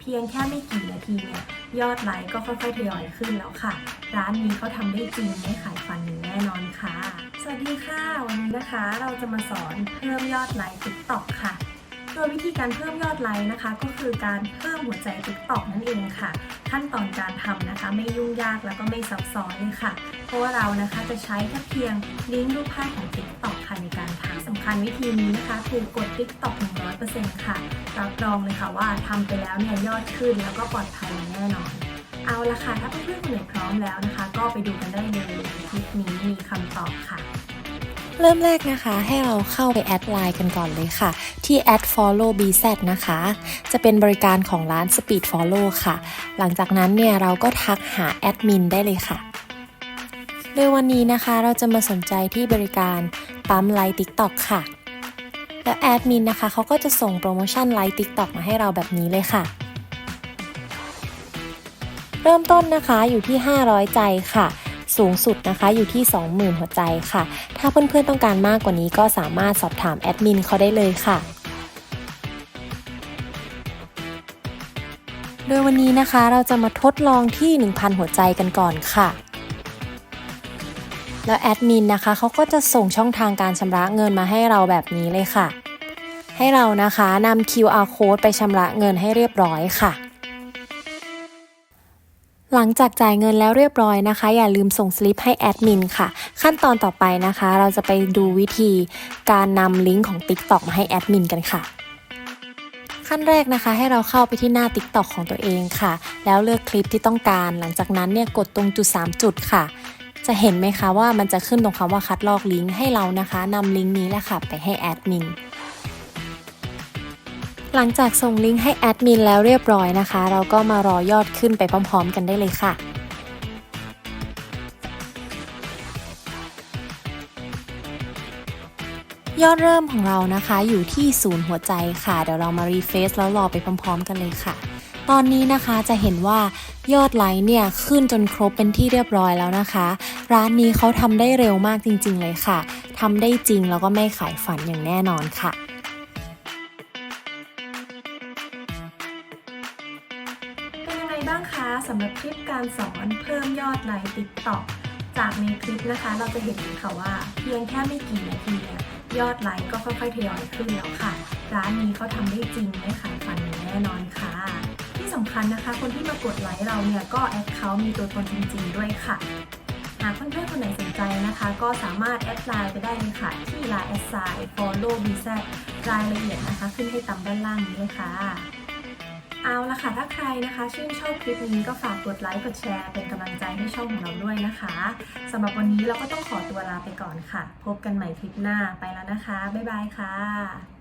เพียงแค่ไม่กี่นาทีเนี่ยยอดไลค์ก็ค่อยๆทยอยขึ้นแล้วค่ะ ร้านนี้เขาทำได้จริงไม่ขายฟันอย่างแน่นอนค่ะ สวัสดีค่ะ วันนี้นะคะเราจะมาสอนเพิ่มยอดไลค์ TikTok ค่ะโดยวิธีการเพิ่มยอดไลค์นะคะ ก็คือการเพิ่มหัวใจ TikTok นั่นเองค่ะ ขั้นตอนการทำนะคะ ไม่ยุ่งยากแล้วก็ไม่ซับซ้อนเลยค่ะ เพราะว่าเรานะคะจะใช้แค่เพียงลิงก์รูปภาพของ TikTok ค่ะในการทำสำคัญวิธีนี้นะคะ ถูกกด TikTok 100%ค่ะ รับรองเลยค่ะว่าทำไปแล้วเนี่ยยอดขึ้นแล้วก็ปลอดภัยอย่างแน่นอน เอาละค่ะ ถ้าเพื่อนๆคนไหนพร้อมแล้วนะคะ ก็ไปดูกันได้เลยคลิปนี้มีคำตอบค่ะเริ่มแรกนะคะให้เราเข้าไปแอดไลน์กันก่อนเลยค่ะ ที่ add follow bz นะคะ จะเป็นบริการของร้าน speed follow ค่ะ หลังจากนั้นเนี่ยเราก็ทักหาแอดมินได้เลยค่ะ โดยวันนี้นะคะเราจะมาสนใจที่บริการปั๊มไลค์ TikTok ค่ะ แล้วแอดมินนะคะเขาก็จะส่งโปรโมชั่นไลค์ TikTok มาให้เราแบบนี้เลยค่ะ เริ่มต้นนะคะอยู่ที่ 500 ใจค่ะ สูงสุดนะคะอยู่ที่ 20,000 หัวใจค่ะ ถ้าเพื่อนๆต้องการมากกว่านี้ก็สามารถสอบถามแอดมินเขาได้เลยค่ะโดยวันนี้นะคะเราจะมาทดลองที่ 1,000 หัวใจกันก่อนค่ะ แล้วแอดมินนะคะเขาก็จะส่งช่องทางการชำระเงินมาให้เราแบบนี้เลยค่ะ ให้เรานะคะนำ QR code ไปชำระเงินให้เรียบร้อยค่ะ หลังจากจ่ายเงินแล้วเรียบร้อยนะคะ อย่าลืมส่งสลิปให้แอดมินค่ะ ขั้นตอนต่อไปนะคะ เราจะไปดูวิธีการนำลิงก์ของ TikTok มาให้แอดมินกันค่ะขั้นแรกนะคะให้เราเข้าไปที่หน้า TikTok ของตัวเองค่ะ แล้วเลือกคลิปที่ต้องการ หลังจากนั้นเนี่ยกดตรงจุด 3 จุดค่ะ จะเห็นไหมคะว่ามันจะขึ้นตรงคำว่าคัดลอกลิงก์ให้เรานะคะนำลิงก์นี้แหละค่ะไปให้แอดมินหลังจากส่งลิงก์ให้แอดมินแล้วเรียบร้อยนะคะ เราก็มารอยอดขึ้นไปพร้อม ๆ กันได้เลยค่ะยอดเริ่มของเรานะคะอยู่ที่ศูนย์หัวใจค่ะ เดี๋ยวเรามารีเฟซแล้วรอไปพร้อม ๆ กันเลยค่ะ ตอนนี้นะคะจะเห็นว่ายอดไลค์เนี่ยขึ้นจนครบเป็นที่เรียบร้อยแล้วนะคะ ร้านนี้เขาทำได้เร็วมากจริง ๆ เลยค่ะทำได้จริงแล้วก็ไม่ขายฝันอย่างแน่นอนค่ะเป็นยังไงบ้างคะสำหรับคลิปการสอนเพิ่มยอดไลค์ TikTok จากในคลิปนะคะ เราจะเห็นค่ะว่าเพียงแค่ไม่กี่นาทีเนี่ยยอดไลค์ก็ค่อยๆทยอยขึ้นแล้วค่ะ ร้านนี้เขาทำได้จริงไหม่ขา คัญนะคะ คนที่มากดไลค์เราเนี่ยก็แอดเขามีตัวตนจริงๆด้วยค่ะ หากเพื่อนๆคนไหนสนใจนะคะ ก็สามารถแอดไลน์ไปได้เลยค่ะ ที่ line แอดไซน์ follow b z รายละเอียดนะคะ ขึ้นให้ตามด้านล่างนี้เลยค่ะ เอาละค่ะ ถ้าใครนะคะ ชื่นชอบคลิปนี้ก็ฝากกดไลค์กดแชร์เป็นกำลังใจให้ช่องของเราด้วยนะคะสำหรับวันนี้เราก็ต้องขอตัวลาไปก่อนค่ะ พบกันใหม่คลิปหน้าไปแล้วนะคะบ๊ายบายค่ะ